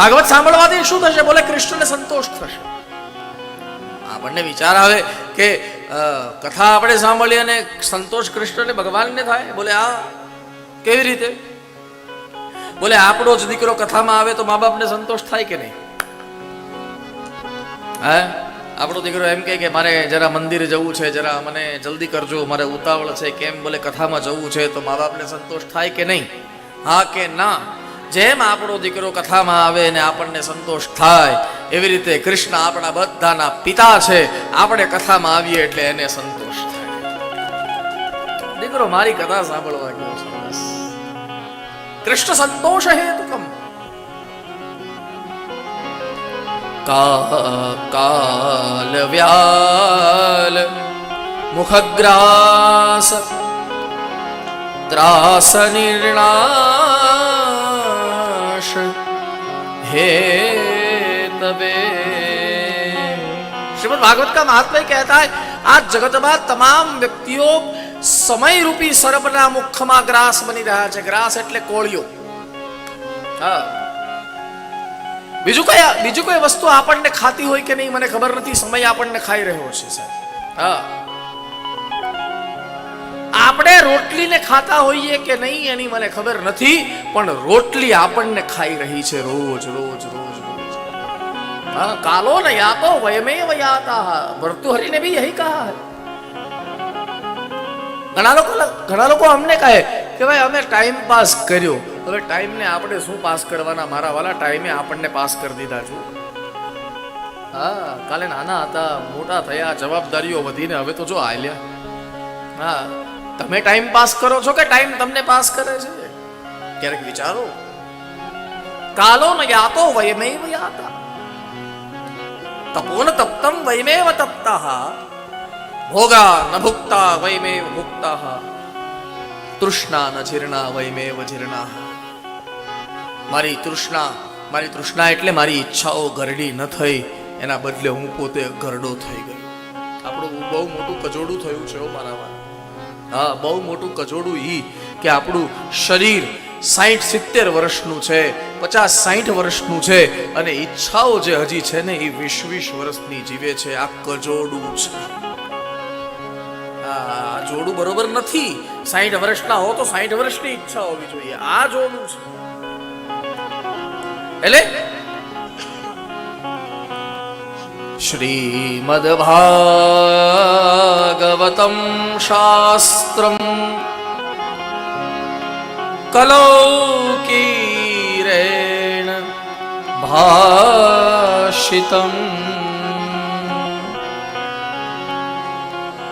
ભાગવત સાંભળવાથી શું થશે? બોલે, કૃષ્ણને સંતોષ થશે. આપણને વિચાર આવે કે કથા આપણે સાંભળીએ અને સંતોષ કૃષ્ણને ભગવાનને થાય. બોલે, આ કેવી રીતે? બોલે, આપણો જ દીકરો કથામાં આવે તો મા બાપને સંતોષ થાય કે નહીં? હે? આપણો દીકરો એમ કહે કે, મારે જરા મંદિર જવું છે, જરા મને જલ્દી કરજો, મારે ઉતાવળ છે, કેમ? બોલે, કથામાં જવું છે તો મા બાપને સંતોષ થાય કે નહીં? હા કે ના? જેમ આપણો દીકરો કથામાં આવે ને આપણને સંતોષ થાય, એવી રીતે કૃષ્ણ આપણા બધાના પિતા છે. આપણે કથામાં આવીએ એટલે એને સંતોષ થાય. દીકરો, મારી કથા સાંભળવા ગયો છે કૃષ્ણ સંતોષ હેતુકમ. કાલ વ્યાલ, મુખગ્રાસ ત્રાસ નિર્ણાશ हे तबे श्रीमद् भागवत का महात्मा कहता है आज जगत में તમામ વ્યક્તિઓ સમય રૂપી સર્પના મુખમાં ગ્રાસ બની રહ્યા છે ગ્રાસ એટલે કોળિયો હા બીજું કયા બીજું કોઈ વસ્તુ આપણને ખાતી હોય કે નહીં મને ખબર નથી સમય આપણને ખાઈ રહ્યો છે સાહેબ હા આપણે રોટલીને ખાતા હોઈએ કે નહીં એની મને ખબર નથી, પણ રોટલી આપણને ખાઈ રહી છે રોજ રોજ રોજ રોજ. હા, કાલો ને યા તો વયમે વયાતા ભર્તુહરીને બી યહી કહા ઘણા લોકો ઘણા લોકો અમને કહે કે ભાઈ, અમે ટાઈમ પાસ કર્યો. હવે ટાઈમને આપણે શું પાસ કરવાના? મારા વાલા ટાઈમે આપણને પાસ કરી દીધા છું. હા, કાલે નાના હતા, મોટા થયા, જવાબદારીઓ વધીને હવે તો જો આલ્યા હા. તમે ટાઈમ પાસ કરો છો કે ટાઈમ તમને પાસ કરે છે? ક્યારેક વિચારો. કાલો ન યાતો વયમેવ યાતા. તપોન તપ્તમ વયમેવ તપ્તા ભોગા ન ભુક્તા વયમેવ ભુક્તા તૃષ્ણા ન જીર્ણા વયમેવ જીર્ણા મારી તૃષ્ણા મારી તૃષ્ણા એટલે મારી ઈચ્છાઓ ગરડી ન થઈ એના બદલે હું પોતે ગરડો થઈ ગયો. આપણું બહુ મોટું કજોડું થયું છે મારામાં. હા, બહુ મોટું કજોડું ઈ કે આપણું શરીર સાઠ સિત્તેર વર્ષનું છે, પચાસ સાઠ વર્ષનું છે અને ઈચ્છાઓ જે હજી છે ને, એ વીસ વીસ વર્ષની જીવે છે. આ કજોડું છે આ જોડું બરોબર નથી. સાઠ વર્ષના હો તો સાઠ વર્ષની ઈચ્છા હોવી જોઈએ. આ જોડું છે. એટલે श्रीमद्भागवतं शास्त्रम् कलौकीरेण भाषितम्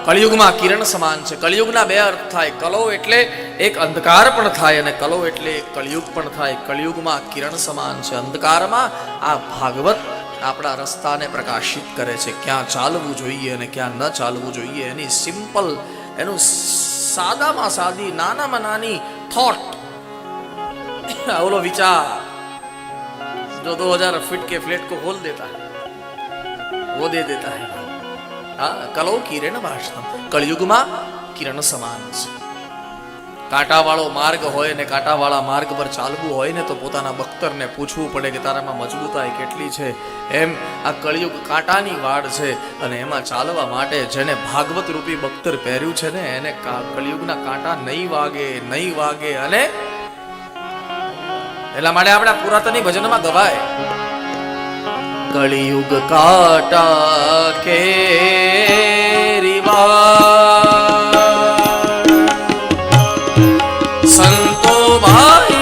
કળિયુગમાં કિરણ સમાન છે કળિયુગના બે અર્થ થાય કલો એટલે એક અંધકાર પણ થાય અને કલો એટલે એક કળિયુગ પણ થાય કળિયુગમાં કિરણ સમાન છે અંધકારમાં આ ભાગવત આપણા રસ્તાને પ્રકાશિત કરે છે ક્યાં ચાલવું જોઈએ અને ક્યાં ન ચાલવું જોઈએ એની સિમ્પલ એનું સાદામાં સાદી નાનામાં નાની થોટ ઓલો વિચાર जो 2000 फीट के फ्लैट को खोल देता है वो दे देता है હા કલો કિરણ ભાષતમ કળિયુગમાં કિરણ સમાન છે કાંટાવાળો માર્ગ હોય ને કાંટાવાળા માર્ગ પર ચાલવું હોય ને તો પોતાના બખ્તરને પૂછવું પડે કે તારામાં મજબૂતાઈ કેટલી છે? એમ આ કળિયુગ કાંટાની વાડ છે અને એમાં ચાલવા માટે જેને ભાગવત રૂપી બખ્તર પહેર્યું છે ને, એને કળિયુગના કાંટા નહીં વાગે નહીં વાગે અને એટલા માટે આપણા પુરાતની ભજનમાં ગવાય. કળિયુગ કાંટા કે રિવા સંતો ભાઈ